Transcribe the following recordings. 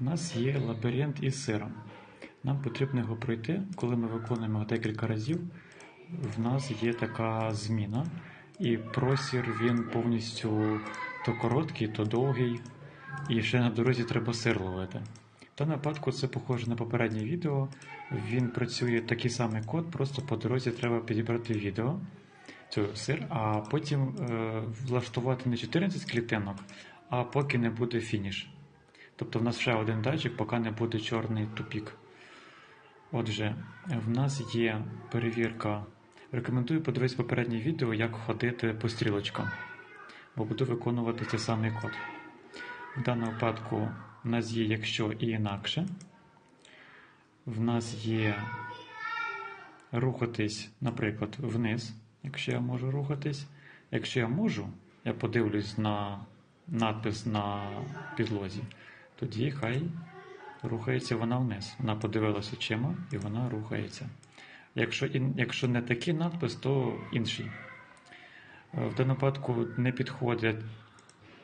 У нас є лабіринт із сиром. Нам потрібно його пройти. Коли ми виконуємо декілька разів, в нас є така зміна, і простір він повністю то короткий, то довгий, і ще на дорозі треба сир ловити. В даному випадку це похоже на попереднє відео. Він працює такий самий код, просто по дорозі треба підібрати відео, цю сир, а потім е, влаштувати не 14 клітинок, а поки не буде фініш. Тобто в нас ще один датчик, поки не буде чорний тупік. Отже, в нас є перевірка. Рекомендую подивитися попереднє відео, як ходити по стрілочкам, бо буду виконувати цей самий код. В даному випадку в нас є якщо і інакше. В нас є рухатись, наприклад, вниз, якщо я можу рухатись. Якщо я можу, я подивлюсь на надпис на підлозі, тоді хай рухається вона вниз. Вона подивилася очима і вона рухається. Якщо, якщо не такий надпис, то інший. Е, В даному випадку не підходять,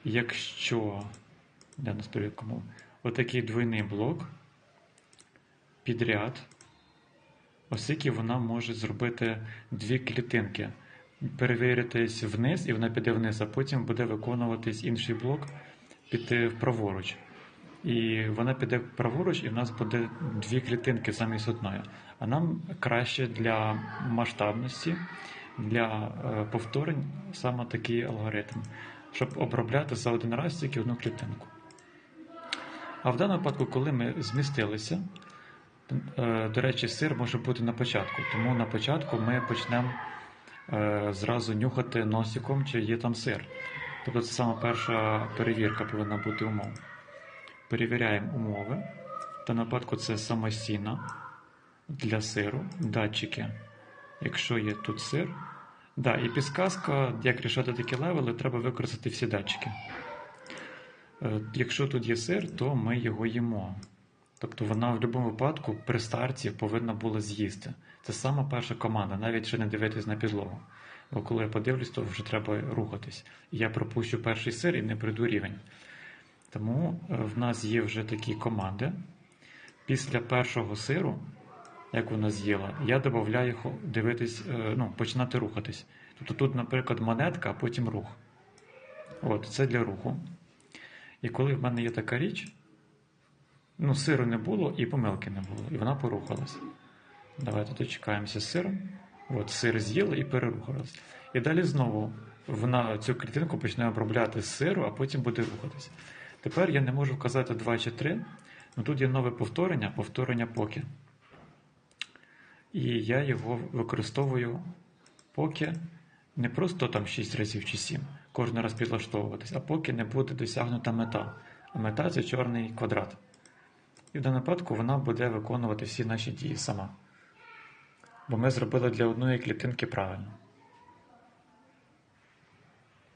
якщо нас перевірка мови, отакий двойний блок підряд, оскільки вона може зробити дві клітинки. Перевіритись вниз, і вона піде вниз, а потім буде виконуватись інший блок, піти праворуч. І вона піде праворуч, і в нас буде дві клітинки замість одної. А нам краще для масштабності, для е, повторень саме такий алгоритм, щоб обробляти за один раз тільки одну клітинку. А в даному випадку, коли ми змістилися, е, до речі, сир може бути на початку, тому на початку ми почнемо е, зразу нюхати носиком, чи є там сир. Тобто це саме перша перевірка повинна бути умов. Перевіряємо умови. В даному випадку це самостійна для сиру, датчики. Якщо є тут сир. Да, і підсказка, як рішати такі левели, треба використати всі датчики. Е, Якщо тут є сир, то ми його їмо. Тобто вона в будь-якому випадку при старті повинна була з'їсти. Це сама перша команда, навіть ще не дивитись на підлогу. Бо коли я подивлюсь, то вже треба рухатись. Я пропущу перший сир і не прийду рівень. Тому е, в нас є вже такі команди. Після першого сиру, як вона з'їла, я додаю дивитись, е, ну, починати рухатись. Тобто тут, наприклад, монетка, а потім рух. От, це для руху. І коли в мене є така річ, ну, сиру не було і помилки не було, і вона порухалась. Давайте дочекаємося з сиром. От, сир з'їли і перерухалась. І далі знову вона цю клітинку почне обробляти з сиру, а потім буде рухатись. Тепер я не можу вказати 2 чи 3, але тут є нове повторення, повторення поки. І я його використовую поки не просто там 6 разів чи 7, кожен раз підлаштовуватись, а поки не буде досягнута мета. А мета це чорний квадрат. І в даному випадку вона буде виконувати всі наші дії сама. Бо ми зробили для одної клітинки правильно.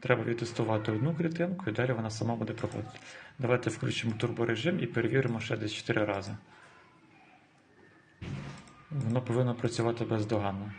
Треба відтестувати одну клітинку і далі вона сама буде проходити. Давайте включимо турборежим і перевіримо ще десь 4 рази. Воно повинно працювати бездоганно.